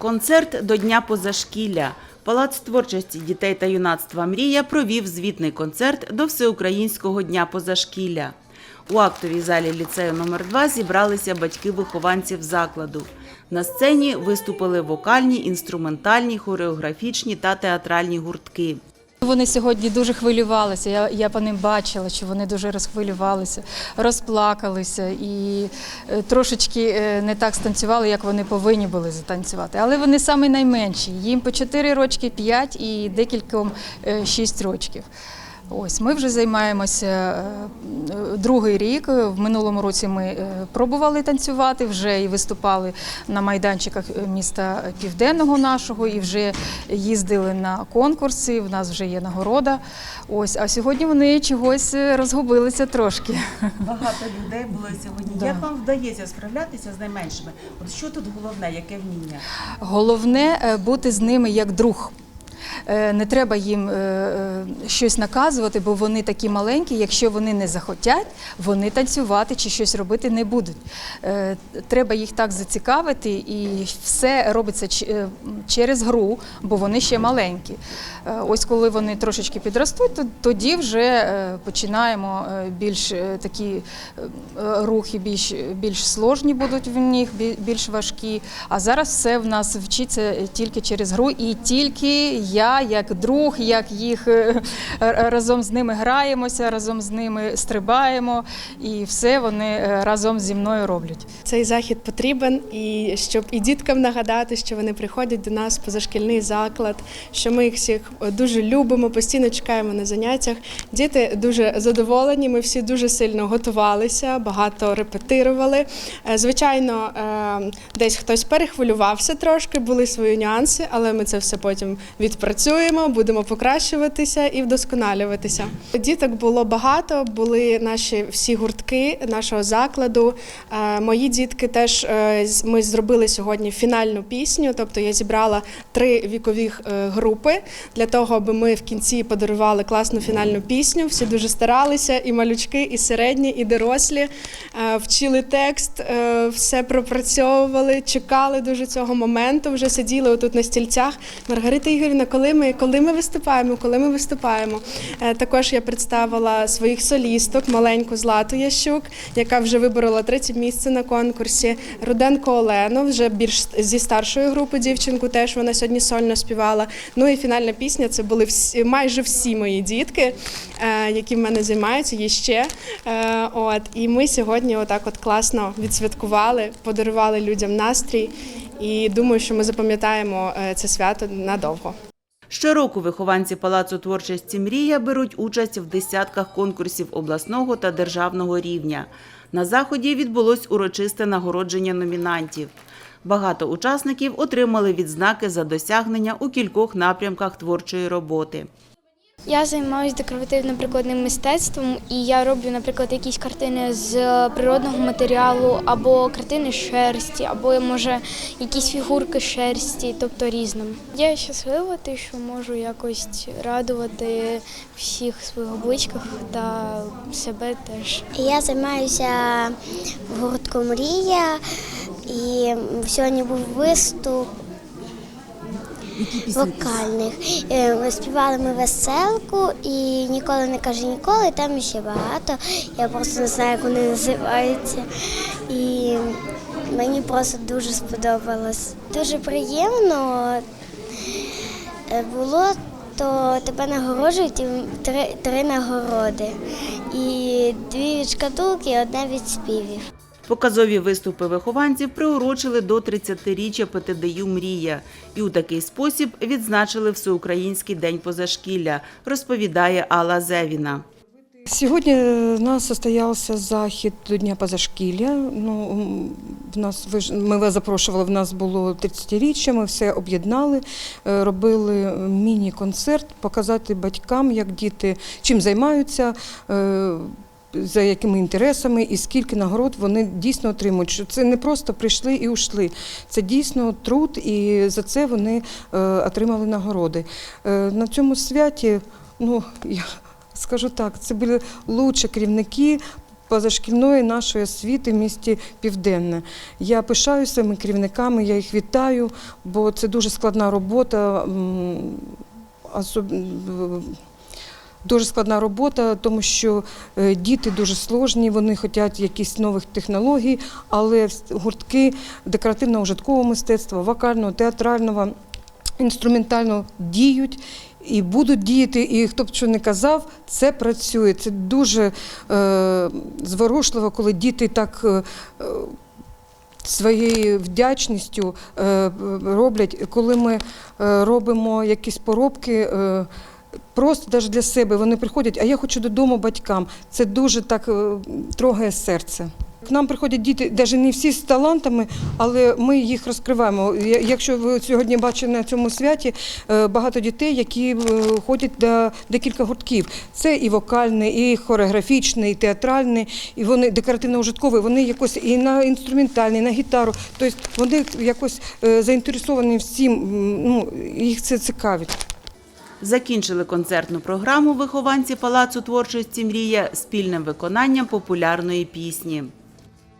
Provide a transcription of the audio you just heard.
Концерт до Дня позашкілля. Палац творчості дітей та юнацтва Мрія провів звітний концерт до Всеукраїнського дня позашкілля. У актовій залі ліцею номер 2 зібралися батьки вихованців закладу. На сцені виступили вокальні, інструментальні, хореографічні та театральні гуртки. Вони сьогодні дуже хвилювалися. Я, я по ним бачила, що вони дуже розхвилювалися, розплакалися і е, трошечки е, не так станцювали, як вони повинні були затанцювати. Але вони самі найменші. Їм по 4 рочки, 5 і декільком 6 рочків. Ось ми вже займаємося е, другий рік. В минулому році ми е, пробували танцювати, вже і виступали на майданчиках е, міста Південного нашого, і вже їздили на конкурси. В нас вже є нагорода. Ось, а сьогодні вони чогось розгубилися трошки. Багато людей було сьогодні. Да. Як вам вдається справлятися з найменшими? От що тут головне, яке вміння? Головне бути з ними як друг. Е, Не треба їм е, е, щось наказувати, бо вони такі маленькі. Якщо вони не захотять, вони танцювати чи щось робити не будуть. Треба їх так зацікавити, і все робиться через гру, бо вони ще маленькі. Ось коли вони трошечки підростуть, то тоді вже починаємо більш такі рухи, більш, більш сложні будуть в них, більш важкі. А зараз все в нас вчиться тільки через гру, і тільки я, як друг, як їх е, разом з ними граємося, разом з ними стрибаємо, і все вони е, разом зі мною роблять. Цей захід потрібен, і щоб і діткам нагадати, що вони приходять до нас позашкільний заклад, що ми їх всіх дуже любимо, постійно чекаємо на заняттях. Діти дуже задоволені. Ми всі дуже сильно готувалися, багато репетирували. Е, Звичайно, е, десь хтось перехвилювався трошки, були свої нюанси, але ми це все потім відпрацюємо, будемо покращуватися і вдосконалюватися. Діток було багато, були наші всі гуртки нашого закладу. Е, Мої дітки теж е, ми зробили сьогодні фінальну пісню. Тобто я зібрала три вікові е, групи для того, аби ми в кінці подарували класну фінальну пісню. Всі дуже старалися, і малючки, і середні, і дорослі. Вчили текст, все пропрацьовували, чекали дуже цього моменту. Вже сиділи отут на стільцях. Маргарита Ігорівна, коли ми, коли ми виступаємо, коли ми виступаємо. Е, Також я представила своїх солісток, маленьку Злату Ящук, яка вже виборола третє місце на конкурсі. Руденко Олену, вже більш зі старшої групи дівчинку, теж вона сьогодні сольно співала. Ну і фінальна пісня це були всі, майже всі мої дітки, е, які в мене займаються, є ще. Е, От, і ми сьогодні отак от класно відсвяткували, подарували людям настрій. І думаю, що ми запам'ятаємо це свято надовго. Щороку вихованці Палацу творчості Мрія беруть участь в десятках конкурсів обласного та державного рівня. На заході відбулось урочисте нагородження номінантів. Багато учасників отримали відзнаки за досягнення у кількох напрямках творчої роботи. Я займаюся декоративно-прикладним мистецтвом, і я роблю, наприклад, якісь картини з природного матеріалу, або картини з шерсті, або може якісь фігурки шерсті, тобто різним. Я щаслива, те, що можу якось радувати всіх своїх обличках та себе теж. Я займаюся в гуртку Мрія і сьогодні був виступ вокальних. Е, Співали ми веселку і ніколи не каже ніколи, там ще багато. Я просто не знаю, як вони називаються. І мені просто дуже сподобалось. Дуже приємно е, було, то тебе нагороджують і три, три нагороди. І дві від шкатулки, і одна від співів. Показові виступи вихованців приурочили до 30-річчя ПТДЮ «Мрія» і у такий спосіб відзначили Всеукраїнський день позашкілля, розповідає Алла Зевіна. Сьогодні у нас состоявся захід до Дня позашкілля. Ну, в нас, ми вас запрошували, в нас було 30-річчя, ми все об'єднали, е, робили міні-концерт, показати батькам, як діти чим займаються. За якими інтересами і скільки нагород вони дійсно отримують. Що це не просто прийшли і ушли. Це дійсно труд, і за це вони е, отримали нагороди. Е, на цьому святі, ну я скажу так, це були лучші керівники, позашкільної нашої освіти в місті Південне. Я пишаюся своїми керівниками, я їх вітаю, бо це дуже складна робота. Дуже складна робота, тому що е, діти дуже сложні, вони хочуть якісь нових технологій, але гуртки декоративно-ужиткового мистецтва, вокального, театрального, інструментального діють і будуть діяти. І хто б що не казав, це працює. Це дуже е, зворушливо, коли діти так. Е, е, Своєю вдячністю е, роблять, коли ми е, робимо якісь поробки, е, просто навіть для себе вони приходять, а я хочу додому батькам. Це дуже так е, трогає серце. К нам приходять діти, навіть не всі з талантами, але ми їх розкриваємо. Якщо ви сьогодні бачили на цьому святі е, багато дітей, які е, ходять до декілька гуртків. Це і вокальний, і хореографічний, і театральний, і вони декоративно-ужиткові, вони якось і на інструментальний, на гітару. Тобто вони якось заінтересовані всім, ну, їх це цікавить. Закінчили концертну програму вихованці Палацу творчості Мрія спільним виконанням популярної пісні.